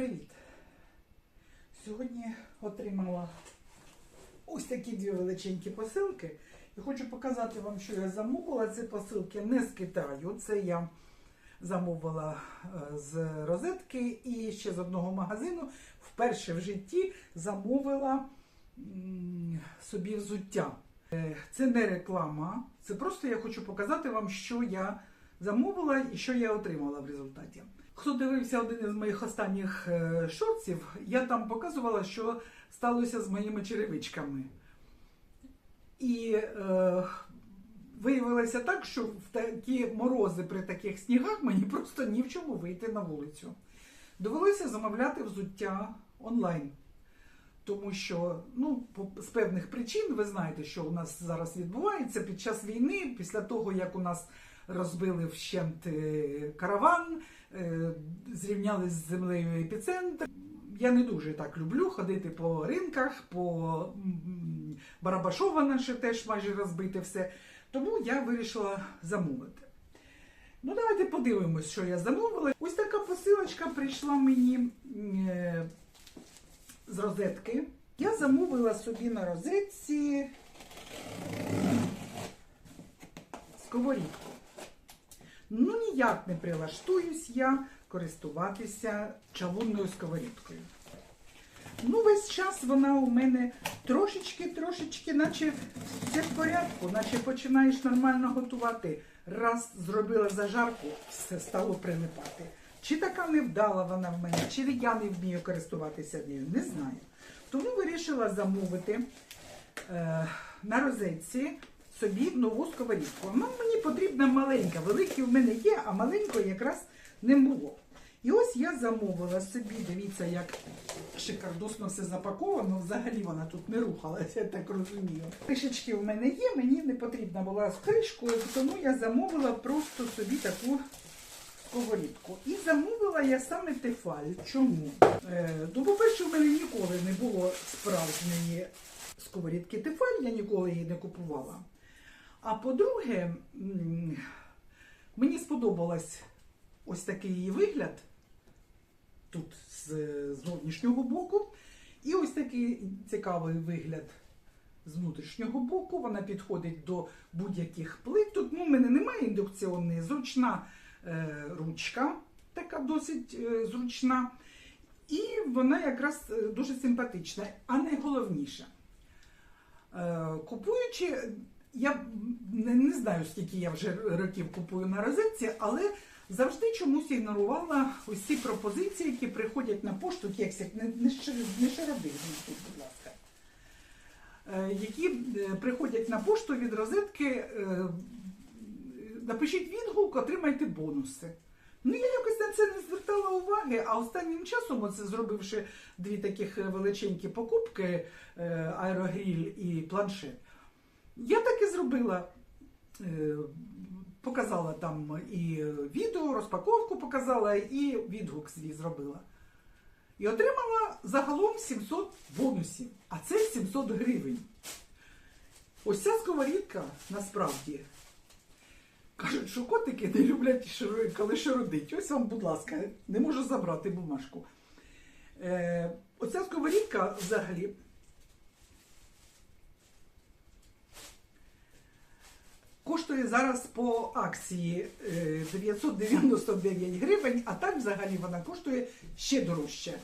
Привіт! Сьогодні отримала ось такі дві величенькі посилки. І хочу показати вам, що я замовила. Це посилки не з Китаю. Це я замовила е, з розетки і ще з одного магазину. Вперше в житті замовила собі взуття. Е, Це не реклама, це просто я хочу показати вам, що я замовила і що я отримала в результаті. Хто дивився один із моїх останніх е, шортів, я там показувала, що сталося з моїми черевичками. І е, виявилося так, що в такі морози при таких снігах мені просто ні в чому вийти на вулицю. Довелося замовляти взуття онлайн. Тому що ну, з певних причин ви знаєте, що у нас зараз відбувається під час війни, після того, як у нас розбили вщент е, караван, е, зрівняли з землею епіцентр. Я не дуже так люблю ходити по ринках, по Барабашова наше теж майже розбите все. Тому я вирішила замовити. Ну, давайте подивимось, що я замовила. Ось така посилочка прийшла мені е, з розетки. Я замовила собі на розетці сковорідку. Ну, ніяк не прилаштуюсь я користуватися чавунною сковорідкою. Ну, весь час вона у мене трошечки-трошечки, наче все в порядку, наче починаєш нормально готувати. Раз зробила зажарку, все стало прилипати. Чи така невдала вона в мене, чи я не вмію користуватися нею, не знаю. Тому вирішила замовити е, на розетці собі нову сковорідку. Ну, мені потрібна маленька, великі в мене є, а маленької якраз не було. І ось я замовила собі, дивіться, як шикардосно все запаковано. Взагалі вона тут не рухалася, я так розумію. Кришечки в мене є, мені не потрібна була з кришкою, тому я замовила просто собі таку сковорідку. І замовила я саме тефаль. Чому? Е, ну, по-перше, в мене ніколи не було справжньої сковорідки тефаль, я ніколи її не купувала. А по-друге, мені сподобалась ось такий її вигляд тут з зовнішнього боку. І ось такий цікавий вигляд з внутрішнього боку. Вона підходить до будь-яких плит. Тут ну, в мене немає індукційної, зручна е, ручка, така досить е, зручна. І вона якраз е, дуже симпатична, а найголовніше. Е, купуючи, я не, знаю, скільки я вже років купую на розетці, але завжди чомусь ігнорувала ці пропозиції, які приходять на пошту, кексик, не, шароди, будь ласка. Е, які е, приходять на пошту від розетки, е, напишіть відгук, отримайте бонуси. Ну, я якось на це не звертала уваги, а останнім часом, оце зробивши дві таких величенькі покупки, аерогріль і планшет, я так і зробила. Е, Показала там і відео, розпаковку показала, і відгук свій зробила. І отримала загалом 700 бонусів, а це 700 гривень. Ось ця сковорідка насправді. Кажуть, що котики не люблять, коли шародить. Ось вам, будь ласка, не можу забрати бумажку. Е, оця сковорідка взагалі. Коштує зараз по акції е, 999 гривень, а так взагалі вона коштує ще дорожче.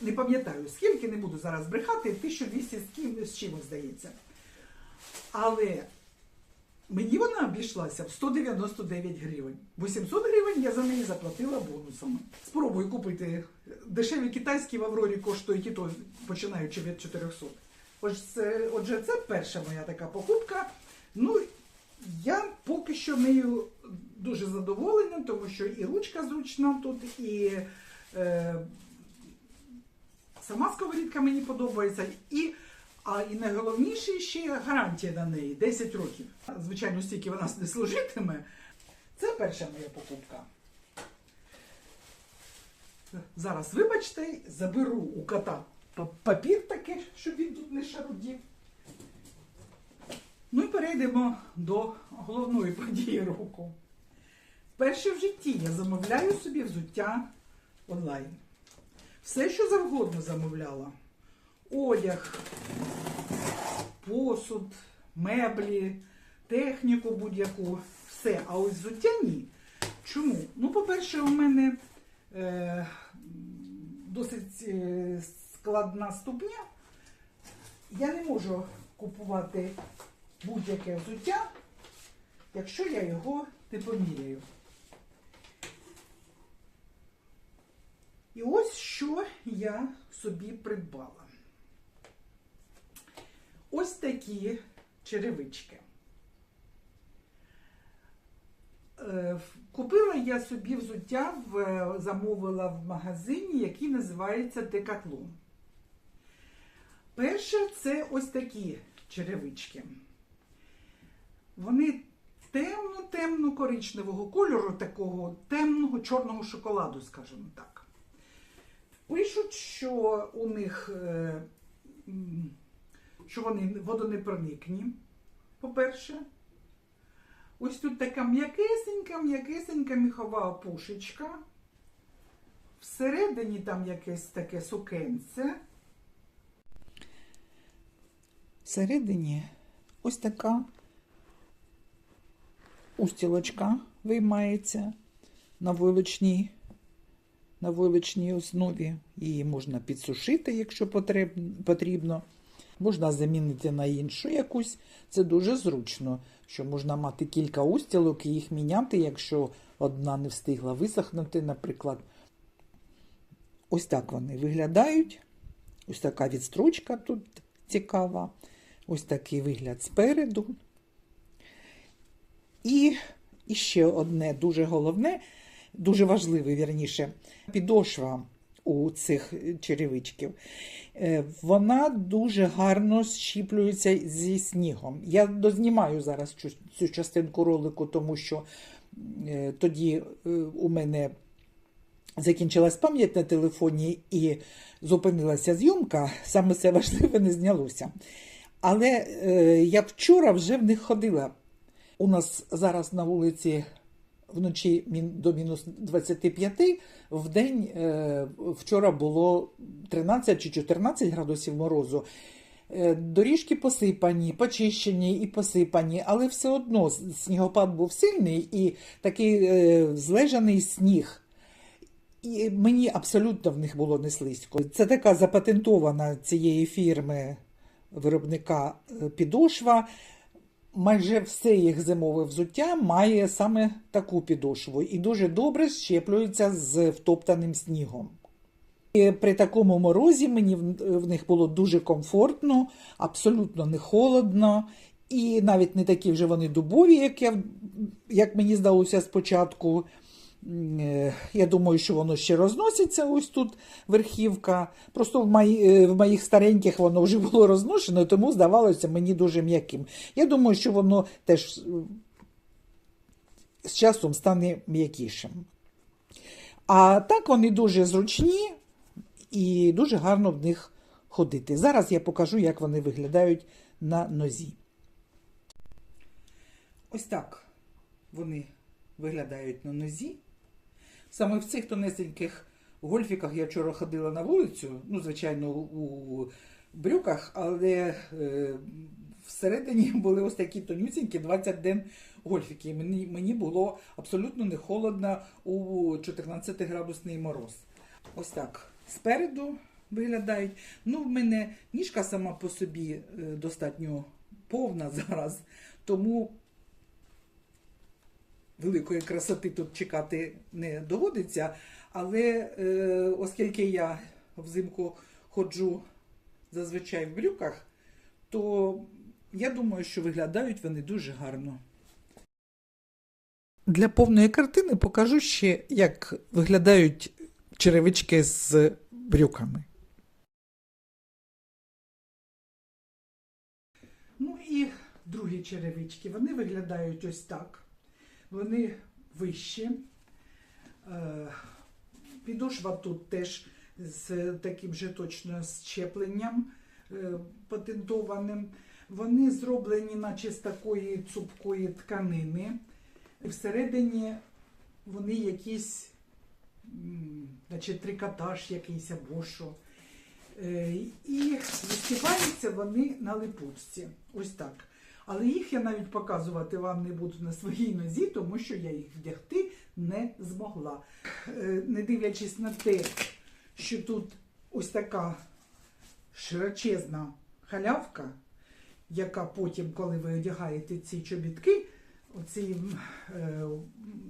Не пам'ятаю, скільки не буду зараз брехати, 1200 з чимось здається. Але Мені вона обійшлася в 199 гривень. 800 гривень я за неї заплатила бонусами. Спробуй купити. Дешеві китайські в Аврорі коштують і то починаючи від 400. Ось отже, це перша моя така покупка. Ну, я поки що нею дуже задоволена, тому що і ручка зручна тут, і е, сама сковорідка мені подобається. І а і найголовніше ще гарантія на неї 10 років. Звичайно, стільки вона не служитиме. Це перша моя покупка. Зараз, вибачте, заберу у кота папір такий, щоб він тут не шарудів. Ну і перейдемо до головної події року. Вперше в житті я замовляю собі взуття онлайн. все, що завгодно замовляла. Одяг, посуд, меблі, техніку будь-яку, все. А ось взуття ні. Чому? Ну, по-перше, у мене е, досить е, складна ступня. Я не можу купувати будь-яке взуття, якщо я його не поміряю. І ось що я собі придбала. Ось такі черевички. Е, Купила я собі взуття, в, замовила в магазині, який називається Декатлон. Перше це ось такі черевички. Вони темно-темно коричневого кольору, такого темного чорного шоколаду, скажімо так. Пишуть, що у них е, що вони водонепроникні, по-перше. Ось тут така м'якесенька, м'якесенька міхова опушечка. Всередині там якесь таке сукенце. Всередині ось така устілочка виймається на вилочній, на вилочній основі. Її можна підсушити, якщо потрібно. Можна замінити на іншу якусь. Це дуже зручно, що можна мати кілька устілок і їх міняти, якщо одна не встигла висохнути, наприклад. Ось так вони виглядають. Ось така відстрочка тут цікава. Ось такий вигляд спереду. І, і ще одне дуже головне, дуже важливе, вірніше, підошва у цих черевичків. Е, Вона дуже гарно щіплюється зі снігом. Я дознімаю зараз цю, цю частинку ролику, тому що е, тоді е, у мене закінчилась пам'ять на телефоні і зупинилася зйомка, саме це важливе не знялося. Але е, я вчора вже в них ходила. У нас зараз на вулиці вночі до мінус 25, в день вчора було 13 чи 14 градусів морозу. Е, Доріжки посипані, почищені і посипані, але все одно снігопад був сильний і такий е, злежаний сніг. І мені абсолютно в них було не слизько. Це така запатентована цієї фірми виробника е, підошва. Майже все їх зимове взуття має саме таку підошву і дуже добре щеплюється з втоптаним снігом. І при такому морозі мені в них було дуже комфортно, абсолютно не холодно, і навіть не такі вже вони дубові, як, я, як мені здалося спочатку. Е, Я думаю, що воно ще розноситься ось тут верхівка. Просто в, мої, е, в моїх стареньких воно вже було розношено, тому здавалося мені дуже м'яким. Я думаю, що воно теж е, з часом стане м'якішим. А так вони дуже зручні і дуже гарно в них ходити. Зараз я покажу, як вони виглядають на нозі. Ось так вони виглядають на нозі. Саме в цих тонесеньких гольфіках я вчора ходила на вулицю, ну, звичайно, у брюках, але е, всередині були ось такі тонюсінькі 20 ден гольфіки. Мені, мені було абсолютно не холодно у 14-градусний мороз. Ось так. Спереду виглядають. Ну, в мене ніжка сама по собі е, достатньо повна зараз, тому великої красоти тут чекати не доводиться. Але е, оскільки я взимку ходжу зазвичай в брюках, то я думаю, що виглядають вони дуже гарно. Для повної картини покажу ще, як виглядають черевички з брюками. Ну і другі черевички. Вони виглядають ось так. Вони вищі. Е, Підошва тут теж з таким же точно щепленням е, патентованим. Вони зроблені, наче з такої цупкої тканини. Всередині вони якісь наче трикотаж якийсь або що. Е, І вистіваються вони на липучці. Ось так. Але їх я навіть показувати вам не буду на своїй нозі, тому що я їх вдягти не змогла. Е, Не дивлячись на те, що тут ось така широчезна халявка, яка потім, коли ви одягаєте ці чобітки, оцим е,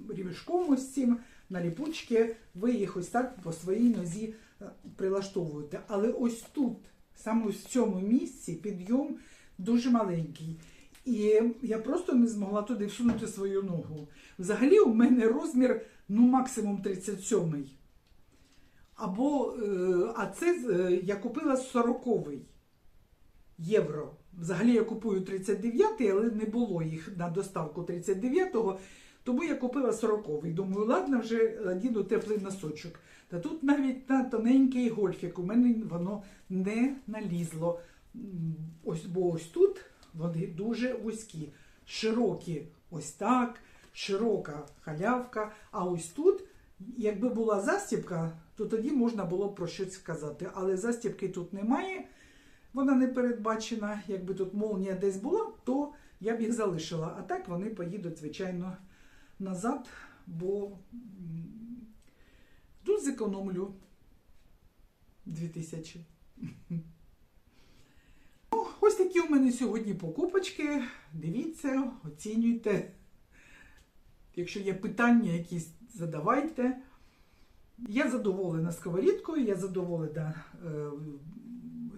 рівішком ось цим на ліпучки, ви їх ось так по своїй нозі е, прилаштовуєте. Але ось тут, саме в цьому місці, підйом дуже маленький. І я просто не змогла туди всунути свою ногу. Взагалі, у мене розмір ну, максимум 37 або, е, а це е, я купила 40-й євро. Взагалі я купую 39-й, але не було їх на доставку 39-го, тому я купила 40-й. Думаю, ладно, вже одіну теплий носочок. Та тут навіть на тоненький гольфік у мене воно не налізло. Ось, бо ось тут вони дуже вузькі, широкі ось так, широка халявка, а ось тут Якби була застібка, то тоді можна було про щось сказати. Але застібки тут немає, вона не передбачена. Якби тут молнія десь була, то я б їх залишила. А так вони поїдуть, звичайно, назад, бо тут зекономлю 2000. Такі у мене сьогодні покупочки. Дивіться, оцінюйте. Якщо є питання якісь, задавайте. Я задоволена сковорідкою, я задоволена е,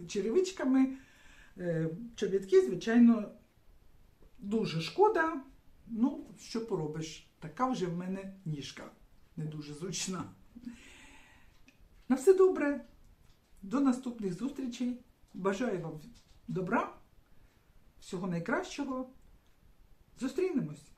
черевичками. Е, чобітки, звичайно, дуже шкода. Ну, що поробиш? Така вже в мене ніжка не дуже зручна. На все добре. До наступних зустрічей. Бажаю вам добра, всього найкращого. Зустрінемось!